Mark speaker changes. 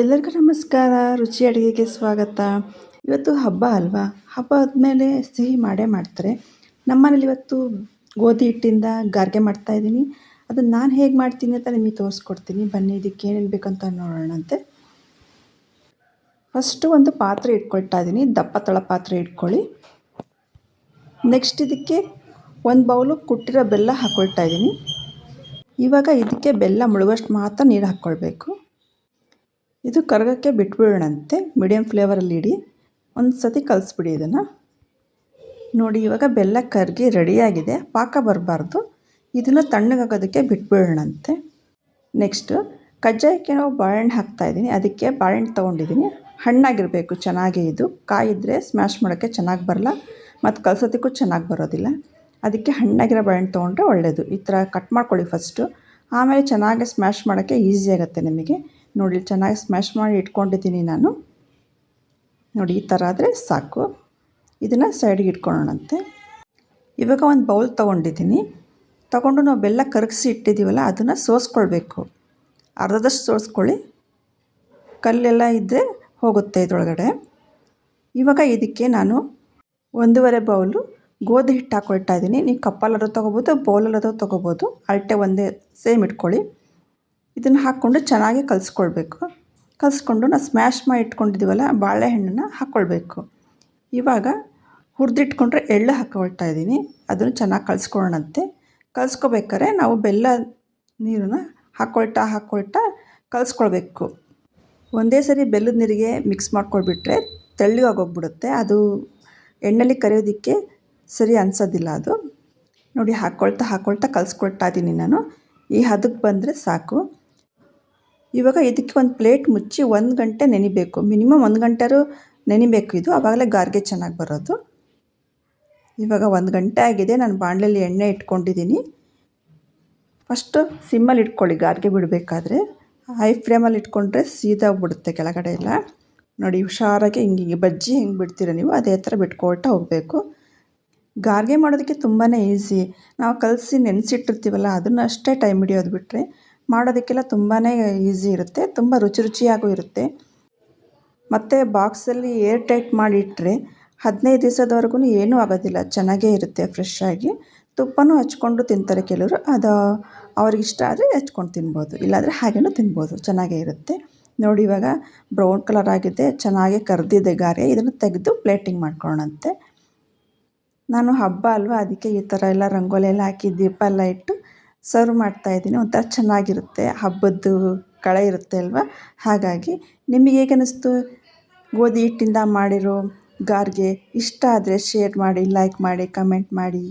Speaker 1: ಎಲ್ಲರಿಗೂ ನಮಸ್ಕಾರ, ರುಚಿ ಅಡುಗೆಗೆ ಸ್ವಾಗತ. ಇವತ್ತು ಹಬ್ಬ ಅಲ್ವಾ? ಹಬ್ಬ ಆದಮೇಲೆ ಸಿಹಿ ಮಾಡೇ ಮಾಡ್ತಾರೆ. ನಮ್ಮನೇಲಿ ಇವತ್ತು ಗೋಧಿ ಹಿಟ್ಟಿಂದ ಗಾರ್ಗೆ ಮಾಡ್ತಾಯಿದ್ದೀನಿ ಅದನ್ನು ನಾನು ಹೇಗೆ ಮಾಡ್ತೀನಿ ಅಂತ ನಿಮಗೆ ತೋರಿಸ್ಕೊಡ್ತೀನಿ. ಬನ್ನಿ, ಇದಕ್ಕೆ ಏನೇನು ಬೇಕಂತ ನೋಡೋಣಂತೆ ಫಸ್ಟು ಒಂದು ಪಾತ್ರೆ ಇಟ್ಕೊಳ್ತಾ ಇದ್ದೀನಿ. ದಪ್ಪ ತಳ ಪಾತ್ರೆ ಇಟ್ಕೊಳ್ಳಿ. ನೆಕ್ಸ್ಟ್ ಇದಕ್ಕೆ ಒಂದು ಬೌಲು ಕುಟ್ಟಿರೋ ಬೆಲ್ಲ ಹಾಕ್ಕೊಳ್ತಾ ಇದ್ದೀನಿ. ಇವಾಗ ಇದಕ್ಕೆ ಬೆಲ್ಲ ಮುಳುಗೋಷ್ಟು ಮಾತ್ರ ನೀರು ಹಾಕ್ಕೊಳ್ಬೇಕು ಇದು ಕರಗಕ್ಕೆ ಬಿಟ್ಬಿಡೋಣಂತೆ. ಮೀಡಿಯಮ್ ಫ್ಲೇವರಲ್ಲಿ ಇಡಿ. ಒಂದು ಸತಿ ಕಲಿಸ್ಬಿಡಿ ಇದನ್ನು. ನೋಡಿ, ಇವಾಗ ಬೆಲ್ಲ ಕರಗಿ ರೆಡಿಯಾಗಿದೆ. ಪಾಕ ಬರಬಾರ್ದು. ಇದನ್ನು ತಣ್ಣಗಾಗೋದಕ್ಕೆ ಬಿಟ್ಬಿಡೋಣಂತೆ. ನೆಕ್ಸ್ಟು ಕಜ್ಜಾಯಕ್ಕೆ ನಾವು ಬಾಳೆಹಣ್ಣು ಹಾಕ್ತಾಯಿದ್ದೀನಿ ಅದಕ್ಕೆ ಬಾಳೆಹಣ್ಣು ತೊಗೊಂಡಿದ್ದೀನಿ. ಹಣ್ಣಾಗಿರಬೇಕು, ಚೆನ್ನಾಗಿ ಇದು. ಕಾಯಿದ್ರೆ ಸ್ಮ್ಯಾಶ್ ಮಾಡೋಕ್ಕೆ ಚೆನ್ನಾಗಿ ಬರಲ್ಲ. ಮತ್ತು ಕಲ್ಸೋದಕ್ಕೂ ಚೆನ್ನಾಗಿ ಬರೋದಿಲ್ಲ. ಅದಕ್ಕೆ ಹಣ್ಣಾಗಿರೋ ಬಾಳೆಹಣ್ಣು ತೊಗೊಂಡ್ರೆ ಒಳ್ಳೆಯದು ಈ ಥರ ಕಟ್ ಮಾಡ್ಕೊಳ್ಳಿ ಫಸ್ಟು ಆಮೇಲೆ ಚೆನ್ನಾಗಿ ಸ್ಮ್ಯಾಶ್ ಮಾಡೋಕ್ಕೆ ಈಸಿ ಆಗುತ್ತೆ ನಿಮಗೆ. ನೋಡಿ, ಚೆನ್ನಾಗಿ ಸ್ಮ್ಯಾಶ್ ಮಾಡಿ ಇಟ್ಕೊಂಡಿದ್ದೀನಿ ನಾನು. ನೋಡಿ, ಈ ಥರ ಆದರೆ ಸಾಕು. ಇದನ್ನು ಸೈಡಿಗೆ ಇಟ್ಕೊಳ್ಳೋಣಂತೆ. ಇವಾಗ ಒಂದು ಬೌಲ್ ತೊಗೊಂಡಿದ್ದೀನಿ. ತೊಗೊಂಡು ನಾವು ಬೆಲ್ಲ ಕರಗಿಸಿ ಇಟ್ಟಿದ್ದೀವಲ್ಲ ಅದನ್ನು ಸೋಸ್ಕೊಳ್ಬೇಕು. ಅರ್ಧದಷ್ಟು ಸೋಸ್ಕೊಳ್ಳಿ. ಕಲ್ಲೆಲ್ಲ ಇದ್ದರೆ ಹೋಗುತ್ತೆ ಇದರೊಳಗಡೆ. ಇವಾಗ ಇದಕ್ಕೆ ನಾನು ಒಂದೂವರೆ ಬೌಲು ಗೋಧಿ ಹಿಟ್ಟು ಹಾಕೊಳ್ತಾ ಇದ್ದೀನಿ. ನೀವು ಕಪ್ಪಲ್ಲಾದ್ರೂ ತೊಗೋಬೋದು ಬೌಲಲ್ಲಾದ್ರೂ ತೊಗೋಬೋದು. ಅಳತೆ ಒಂದೇ ಸೇಮ್ ಇಟ್ಕೊಳ್ಳಿ. ಇದನ್ನು ಹಾಕ್ಕೊಂಡು ಚೆನ್ನಾಗಿ ಕಲಿಸ್ಕೊಳ್ಬೇಕು. ಕಲಿಸ್ಕೊಂಡು ನಾವು ಸ್ಮ್ಯಾಶ್ ಮಾಡಿ ಇಟ್ಕೊಂಡಿದ್ದೀವಲ್ಲ ಬಾಳೆಹಣ್ಣನ್ನು ಹಾಕ್ಕೊಳ್ಬೇಕು ಇವಾಗ ಹುರಿದಿಟ್ಕೊಂಡ್ರೆ ಎಳ್ಳು ಹಾಕ್ಕೊಳ್ತಾ ಇದ್ದೀನಿ. ಅದನ್ನು ಚೆನ್ನಾಗಿ ಕಲಿಸ್ಕೊಳ್ಳೋಣಂತೆ. ಕಲಿಸ್ಕೋಬೇಕಾದ್ರೆ ನಾವು ಬೆಲ್ಲ ನೀರನ್ನು ಹಾಕ್ಕೊಳ್ತಾ ಹಾಕ್ಕೊಳ್ತಾ ಕಲಿಸ್ಕೊಳ್ಬೇಕು. ಒಂದೇ ಸರಿ ಬೆಲ್ಲದ ನೀರಿಗೆ ಮಿಕ್ಸ್ ಮಾಡ್ಕೊಳ್ಬಿಟ್ರೆ ತೆಳ್ಳಗಾಗೋಗ್ಬಿಡುತ್ತೆ ಅದು ಎಣ್ಣೆಲಿ ಕರೆಯೋದಕ್ಕೆ ಸರಿ ಅನಿಸೋದಿಲ್ಲ ಅದು. ನೋಡಿ ಹಾಕ್ಕೊಳ್ತಾ ಹಾಕ್ಕೊಳ್ತಾ ಕಲಿಸ್ಕೊಳ್ತಾ ಇದ್ದೀನಿ ನಾನು. ಈ ಹದಕ್ಕೆ ಬಂದರೆ ಸಾಕು. ಇವಾಗ ಇದಕ್ಕೆ ಒಂದು ಪ್ಲೇಟ್ ಮುಚ್ಚಿ ಒಂದು ಗಂಟೆ ನೆನಿಬೇಕು. ಮಿನಿಮಮ್ ಒಂದು ಗಂಟೆರು ನೆನಿಬೇಕು ಇದು. ಆವಾಗಲೇ ಗಾರ್ಗೆ ಚೆನ್ನಾಗಿ ಬರೋದು. ಇವಾಗ ಒಂದು ಗಂಟೆ ಆಗಿದೆ. ನಾನು ಬಾಣಲೆಯಲ್ಲಿ ಎಣ್ಣೆ ಇಟ್ಕೊಂಡಿದ್ದೀನಿ. ಫಸ್ಟು ಸಿಮ್ಮಲ್ಲಿ ಇಟ್ಕೊಳ್ಳಿ ಗಾರ್ಗೆ ಬಿಡಬೇಕಾದ್ರೆ. ಹೈ ಫ್ಲೇಮಲ್ಲಿ ಇಟ್ಕೊಂಡ್ರೆ ಸೀದಾಗ್ಬಿಡುತ್ತೆ ಕೆಳಗಡೆ ಎಲ್ಲ. ನೋಡಿ, ಹುಷಾರಾಗಿ ಹಿಂಗೆ ಹಿಂಗೆ ಬಜ್ಜಿ ಹೆಂಗೆ ಬಿಡ್ತೀರ ನೀವು. ಅದೇ ಥರ ಬಿಟ್ಕೊಳ್ತಾ ಹೋಗಬೇಕು. ಗಾರ್ಗೆ ಮಾಡೋದಕ್ಕೆ ತುಂಬಾ ಈಸಿ. ನಾವು ಕಲಸಿ ನೆನೆಸಿಟ್ಟಿರ್ತೀವಲ್ಲ, ಅದನ್ನು ಅಷ್ಟೇ ಟೈಮ್ ಹಿಡಿಯೋದು ಬಿಟ್ಟರೆ ಮಾಡೋದಕ್ಕೆಲ್ಲ ತುಂಬಾ ಈಸಿ ಇರುತ್ತೆ, ತುಂಬ ರುಚಿ ರುಚಿಯಾಗೂ ಇರುತ್ತೆ. ಮತ್ತು ಬಾಕ್ಸಲ್ಲಿ ಏರ್ ಟೈಟ್ ಮಾಡಿಟ್ಟರೆ ಹದಿನೈದು ದಿವಸದವರೆಗೂ ಏನೂ ಆಗೋದಿಲ್ಲ, ಚೆನ್ನಾಗೇ ಇರುತ್ತೆ ಆಗಿ. ತುಪ್ಪನೂ ಹಚ್ಕೊಂಡು ತಿಂತಾರೆ ಕೆಲವರು, ಅದು ಅವ್ರಿಗಿಷ್ಟ ಆದರೆ ಹಚ್ಕೊಂಡು ತಿನ್ಬೋದು, ಇಲ್ಲಾಂದರೆ ಹಾಗೇನೂ ತಿನ್ಬೋದು, ಚೆನ್ನಾಗೇ ಇರುತ್ತೆ. ನೋಡಿ ಇವಾಗ ಬ್ರೌನ್ ಕಲರ್ ಆಗಿದೆ, ಚೆನ್ನಾಗಿ ಕರೆದಿದೆ ಗಾರೆ, ಇದನ್ನು ತೆಗೆದು ಪ್ಲೇಟಿಂಗ್ ಮಾಡ್ಕೊಳ್ಳೋಣಂತೆ. ನಾನು ಹಬ್ಬ ಅಲ್ವಾ, ಅದಕ್ಕೆ ಈ ಥರ ಎಲ್ಲ ರಂಗೋಲಿ ಎಲ್ಲ ಹಾಕಿ ದೀಪ ಎಲ್ಲ ಇಟ್ಟು ಸರ್ವ್ ಮಾಡ್ತಾ ಇದ್ದೀನಿ. ಒಂಥರ ಚೆನ್ನಾಗಿರುತ್ತೆ. ಹಬ್ಬದ್ದು ಕಳೆ ಇರುತ್ತೆ ಅಲ್ವಾ? ಹಾಗಾಗಿ ನಿಮಗೆ ಹೇಗೆ ಅನ್ನಿಸ್ತು? ಗೋಧಿ ಹಿಟ್ಟಿಂದ ಮಾಡಿರೋ ಗಾರ್ಗೆ ಇಷ್ಟ ಆದರೆ ಶೇರ್ ಮಾಡಿ ಲೈಕ್ ಮಾಡಿ ಕಮೆಂಟ್ ಮಾಡಿ.